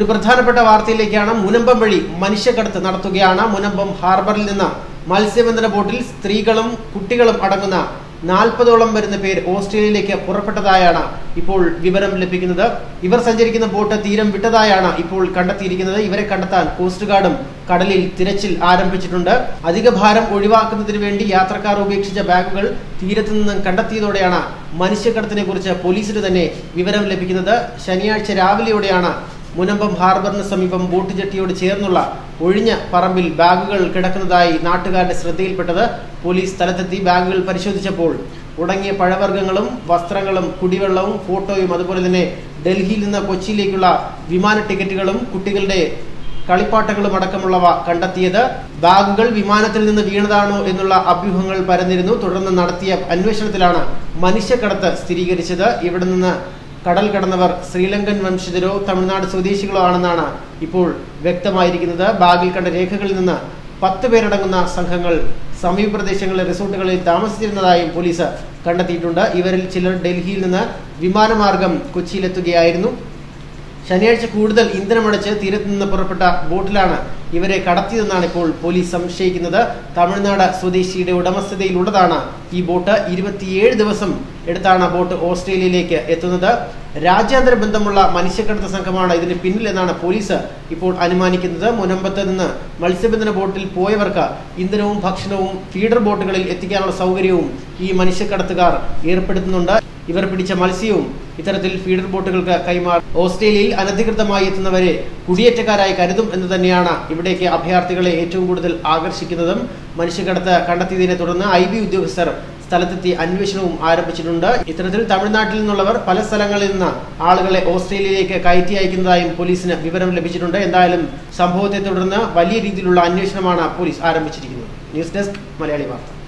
ഒരു പ്രധാനപ്പെട്ട വാർത്തയിലേക്കാണ് മുനമ്പം വഴി മനുഷ്യക്കടത്ത് നടത്തുകയാണ്. മുനമ്പം ഹാർബറിൽ നിന്ന് മത്സ്യബന്ധന ബോട്ടിൽ സ്ത്രീകളും കുട്ടികളും അടങ്ങുന്ന നാൽപ്പതോളം വരുന്ന പേർ ഓസ്ട്രേലിയയിലേക്ക് പുറപ്പെട്ടതായാണ് ഇപ്പോൾ വിവരം ലഭിക്കുന്നത്. ഇവർ സഞ്ചരിക്കുന്ന ബോട്ട് തീരം വിട്ടതായാണ് ഇപ്പോൾ കണ്ടെത്തിയിരിക്കുന്നത്. ഇവരെ കണ്ടെത്താൻ കോസ്റ്റ് ഗാർഡും കടലിൽ തിരച്ചിൽ ആരംഭിച്ചിട്ടുണ്ട്. അധിക ഭാരം ഒഴിവാക്കുന്നതിന് വേണ്ടി യാത്രക്കാർ ഉപേക്ഷിച്ച ബാഗുകൾ തീരത്തു നിന്നും കണ്ടെത്തിയതോടെയാണ് മനുഷ്യക്കടത്തിനെ കുറിച്ച് പോലീസിന് തന്നെ വിവരം ലഭിക്കുന്നത്. ശനിയാഴ്ച രാവിലെയോടെയാണ് മുനമ്പം ഹാർബറിന് സമീപം ബോട്ട് ജെട്ടിയോട് ചേർന്നുള്ള ഒഴിഞ്ഞ പറമ്പിൽ ബാഗുകൾ കിടക്കുന്നതായി നാട്ടുകാരുടെ ശ്രദ്ധയിൽപ്പെട്ടത് പോലീസ് സ്ഥലത്തെത്തി ബാഗുകൾ പരിശോധിച്ചപ്പോൾ ഉടങ്ങിയ പഴവർഗങ്ങളും വസ്ത്രങ്ങളും കുടിവെള്ളവും ഫോട്ടോയും അതുപോലെ തന്നെ ഡൽഹിയിൽ നിന്ന് കൊച്ചിയിലേക്കുള്ള വിമാന ടിക്കറ്റുകളും കുട്ടികളുടെ കളിപ്പാട്ടങ്ങളും അടക്കമുള്ളവ കണ്ടെത്തിയത് ബാഗുകൾ വിമാനത്തിൽ നിന്ന് വീണതാണോ എന്നുള്ള അഭ്യൂഹങ്ങൾ പരന്നിരുന്നു. തുടർന്ന് നടത്തിയ അന്വേഷണത്തിലാണ് മനുഷ്യക്കടത്ത് സ്ഥിരീകരിച്ചത്. ഇവിടെ നിന്ന് കടൽ കടന്നവർ ശ്രീലങ്കൻ വംശജരോ തമിഴ്നാട് സ്വദേശികളോ ആണെന്നാണ് ഇപ്പോൾ വ്യക്തമായിരിക്കുന്നത്. ബാഗിൽ കണ്ട രേഖകളിൽ നിന്ന് പത്ത് പേരടങ്ങുന്ന സംഘങ്ങൾ സമീപ പ്രദേശങ്ങളിലെ റിസോർട്ടുകളിൽ താമസിച്ചിരുന്നതായും പോലീസ് കണ്ടെത്തിയിട്ടുണ്ട്. ഇവരിൽ ചിലർ ഡൽഹിയിൽ നിന്ന് വിമാനമാർഗം കൊച്ചിയിലെത്തുകയായിരുന്നു. ശനിയാഴ്ച കൂടുതൽ ഇന്ധനമടച്ച് തീരത്ത് നിന്ന് പുറപ്പെട്ട ബോട്ടിലാണ് ഇവരെ കടത്തിയതെന്നാണ് ഇപ്പോൾ പോലീസ് സംശയിക്കുന്നത്. തമിഴ്നാട് സ്വദേശിയുടെ ഉടമസ്ഥതയിലുള്ളതാണ് ഈ ബോട്ട്. ഇരുപത്തിയേഴ് ദിവസം എടുത്താണ് ബോട്ട് ഓസ്ട്രേലിയയിലേക്ക് എത്തുന്നത്. രാജ്യാന്തര ബന്ധമുള്ള മനുഷ്യക്കടത്ത് സംഘമാണ് ഇതിന് പിന്നിലെന്നാണ് പോലീസ് ഇപ്പോൾ അനുമാനിക്കുന്നത്. മുനമ്പത്ത് നിന്ന് മത്സ്യബന്ധന ബോട്ടിൽ പോയവർക്ക് ഇന്ധനവും ഭക്ഷണവും ഫീഡർ ബോട്ടുകളിൽ എത്തിക്കാനുള്ള സൗകര്യവും ഈ മനുഷ്യക്കടത്തുകാർ ഏർപ്പെടുത്തുന്നുണ്ട്. ഇവർ പിടിച്ച മത്സ്യവും ഇത്തരത്തിൽ ഫീഡർ ബോട്ടുകൾക്ക് കൈമാറി ഓസ്ട്രേലിയയിൽ അനധികൃതമായി എത്തുന്നവരെ കുടിയേറ്റക്കാരായി കരുതും എന്ന് തന്നെയാണ് ഇവിടേക്ക് അഭയാർത്ഥികളെ ഏറ്റവും കൂടുതൽ ആകർഷിക്കുന്നതും. മനുഷ്യക്കടത്ത് കണ്ടെത്തിയതിനെ തുടർന്ന് ഐ ബി ഉദ്യോഗസ്ഥർ സ്ഥലത്തെത്തി അന്വേഷണവും ആരംഭിച്ചിട്ടുണ്ട്. ഇത്തരത്തിൽ തമിഴ്നാട്ടിൽ നിന്നുള്ളവർ പല സ്ഥലങ്ങളിൽ നിന്ന് ആളുകളെ ഓസ്ട്രേലിയയിലേക്ക് കയറ്റി അയക്കുന്നതായും പോലീസിന് വിവരം ലഭിച്ചിട്ടുണ്ട്. എന്തായാലും സംഭവത്തെ തുടർന്ന് വലിയ രീതിയിലുള്ള അന്വേഷണമാണ് പോലീസ് ആരംഭിച്ചിരിക്കുന്നത്. ന്യൂസ് ഡെസ്ക് മലയാളി വാർത്ത.